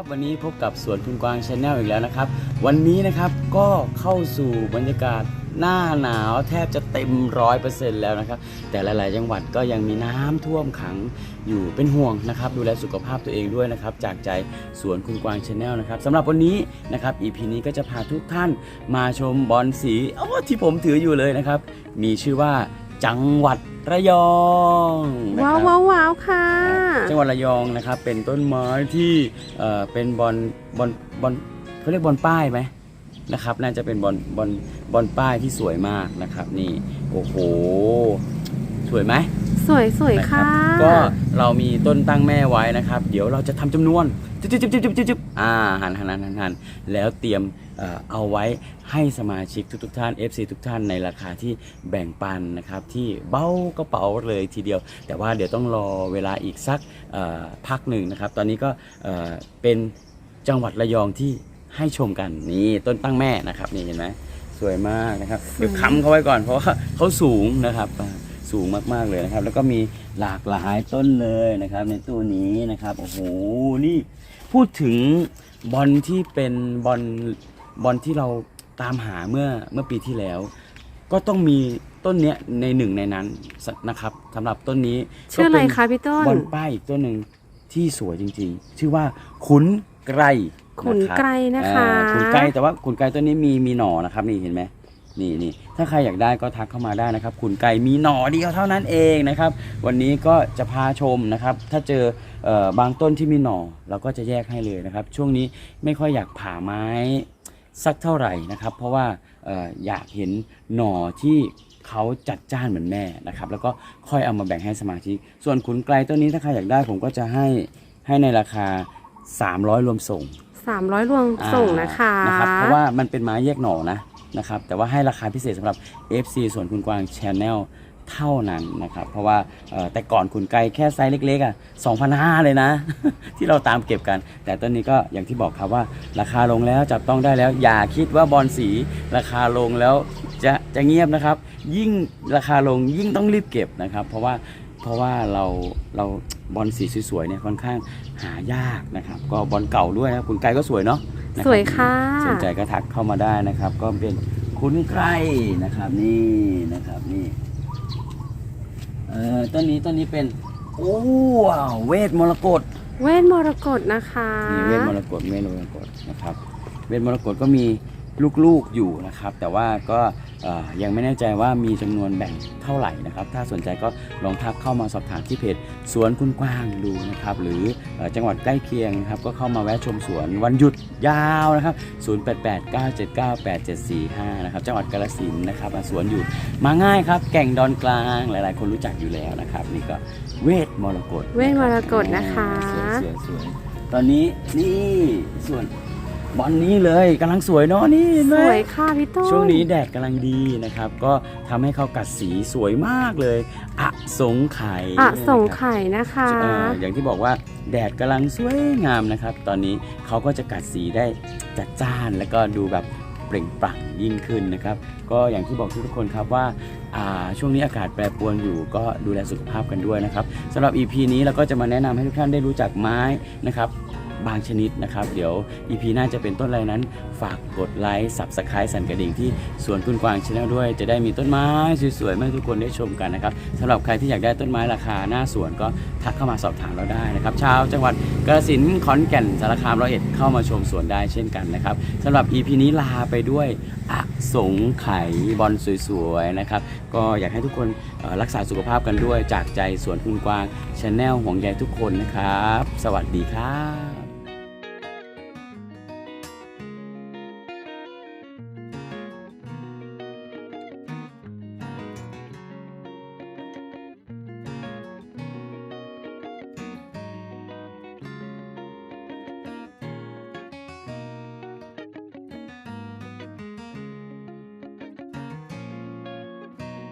บวันนี้พบกับสวนคุณกวางชาแนลอีกแล้วนะครับ วันนี้นะครับก็เข้าสู่บรรยากาศหน้าหนาวแทบจะเต็มร้อยเปอร์เซ็นต์แล้วนะครับ แต่หลาย ๆ จังหวัดก็ยังมีน้ำท่วมขังอยู่เป็นห่วงนะครับ ดูแลสุขภาพตัวเองด้วยนะครับ จากใจสวนคุณกวางชาแนลนะครับสำหรับวันนี้นะครับ EP นี้ก็จะพาทุกท่านมาชมบอลสีโอ้ที่ผมถืออยู่เลยนะครับ มีชื่อว่าจังหวัด ระยองนะคว้ารัวบว้าวว้าวค่ะ จังหวัดระยองนะครับเป็นต้นไม้ที่เอ่อเป็นบอลบอลบอลเขาเรียกบอลป้ายไหมนะครับ น่าจะเป็นบอลบอลบอลป้ายที่สวยมากนะครับ นี่โอ้โหสวยไหม สวยสวยนะค่ะก็เรามีต้นตั้งแม่ไว้นะครับ เดี๋ยวเราจะทำจำนวนจิ๊บจิ๊บจิ๊บจิ๊บจิ๊บจิ๊บอ่าหันหันหันหันหันแล้วเตรียมเอ่อเอาไว้ให้สมาชิกทุกๆท่าน FC ทุกท่านในราคาที่แบ่งปันนะครับ ที่เบ้ากระเป๋าเลยทีเดียว แต่ว่าเดี๋ยวต้องรอเวลาอีกสักเอ่อพักหนึ่งนะครับ ตอนนี้ก็เอ่อเป็นจังหวัดระยองที่ให้ชมกันนี่ต้นตั้งแม่นะครับนี่เห็นไหมสวยมากนะครับเดี๋ยวค้ำเขาไว้ก่อนเพราะว่าเขาสูงนะครับอ่า สูงมากๆเลยนะครับ แล้วก็มีหลากหลายต้นเลยนะครับ ในตู้นี้นะครับโอ้โหนี่พูดถึงบอลที่เป็นบอลบอลที่เราตามหาเมื่อเมื่อปีที่แล้ว ก็ต้องมีต้นเนี้ยในหนึ่งในนั้นนะครับสำหรับต้นนี้ชื่ออะไรก็เป็นคะพี่ต้นบอลป้ายอีกต้นหนึ่งที่สวยจริงๆ ชื่อว่าขุนไกรขุนไกรนะคะอ่าขุนไกรแต่ว่าขุนไกรต้นนี้มีมีหน่อนะครับนี่เห็นไหม นี่นี่ถ้าใครอยากได้ก็ทักเข้ามาได้นะครับขุนไกรมีหน่อเดียวเท่านั้นเองนะครับ วันนี้ก็จะพาชมนะครับ ถ้าเจอเอ่อบางต้นที่มีหน่อเราก็จะแยกให้เลยนะครับ ช่วงนี้ไม่ค่อยอยากผ่าไม้สักเท่าไหร่นะครับ เพราะว่าเอ่ออยากเห็นหน่อที่เขาจัดจ้านเหมือนแม่นะครับ แล้วก็ค่อยเอามาแบ่งให้สมาชิกส่วนขุนไกลต้นนี้ถ้าใครอยากได้ผมก็จะให้ให้ในราคา 300 รวมส่ง 300 รวมส่งนะคะอ่านะครับเพราะว่ามันเป็นไม้แยกหน่อนะ นะครับแต่ว่าให้ราคาพิเศษสำหรับ FC ส่วนคุณกวาง Channel เท่านั้นนะครับ เพราะว่าแต่ก่อนคุณไกลแค่ไซส์เล็กๆอะ2,500 เลยนะ ที่เราตามเก็บกัน แต่ต้นนี้ก็อย่างที่บอกครับว่า ราคาลงแล้วจับต้องได้แล้ว อย่าคิดว่าบอลสี ราคาลงแล้วจะจะเงียบนะครับ ยิ่งราคาลงยิ่งต้องรีบเก็บนะครับ เพราะว่าเพราะว่าเราเราบอลสีสวยๆเนี่ยค่อนข้างหายากนะครับ ก็บอลเก่าด้วยนะคุณไกลก็สวยเนาะ สวยค่ะ สนใจก็ทักเข้ามาได้นะครับ ก็เป็นคุ้นใครนะครับ นี่นะครับนี่เอ่อต้นนี้ต้นนี้เป็นโอ้ว้าวเวทมรกตเวทมรกตนะคะนี่เวทมรกตเวทมรกตนะครับ เวทมรกตก็มี ลูกๆอยู่นะครับ แต่ว่าก็เอ่อยังไม่แน่ใจว่ามีจำนวนแบ่งเท่าไหร่นะครับ ถ้าสนใจก็ลองทักเข้ามาสอบถามที่เพจสวนคุณกว้างดูนะครับ หรือเอ่อจังหวัดใกล้เคียงนะครับก็เข้ามาแวะชมสวนวันหยุดยาวนะครับ 0889798745 นะครับ จังหวัดกาฬสินธุ์นะครับมาสวนอยู่มาง่ายครับ แก่งดอนกลางหลาย ๆ คนรู้จักอยู่แล้วนะครับ นี่ก็เวทมรกตเวทมรกตนะคะสวยสวยสวยตอนนี้นี่ส่วน บอลนี้เลยกำลังสวยเนาะนี่เห็นไหสม วยค่ะพี่ต้น ช่วงนี้แดดกำลังดีนะครับ ก็ทำให้เขากัดสีสวยมากเลยอะสงไข่อะส่งนะครับไข่นะคะ เอ่ออย่างที่บอกว่าแดดกำลังสวยงามนะครับ ตอนนี้เขาก็จะกัดสีได้จัดจ้านแล้วก็ดูแบบเปล่งปลั่งยิ่งขึ้นนะครับ ก็อย่างที่บอกทุกๆคนครับว่าอ่า ช่วงนี้อากาศแปรปรวนอยู่ก็ดูแลสุขภาพกันด้วยนะครับสำหรับ EP นี้เราก็จะมาแนะนำให้ทุกท่านได้รู้จักไม้นะครับ บางชนิดนะครับ เดี๋ยว EP หน้าจะเป็นต้นอะไรนั้น ฝากกดไลค์สับสไครต์สั่นกระดิ่งที่สวนคุณกวางชาแนลด้วย จะได้มีต้นไม้สวยๆให้ทุกคนได้ชมกันนะครับสำหรับใครที่อยากได้ต้นไม้ราคาหน้าสวนก็ทักเข้ามาสอบถามเราได้นะครับชาวจังหวัดกาฬสินขอนแก่นสารคามร้อยเอ็ดเข้ามาชมสวนได้เช่นกันนะครับสำหรับ EP นี้ลาไปด้วยอ สงไข่บอลสวยๆนะครับ ก็อยากให้ทุกคนรักษาสุขภาพกันด้วยจากใจสวนคุณกวางชาแนลห่วงใยทุกคนนะครับ สวัสดีครับ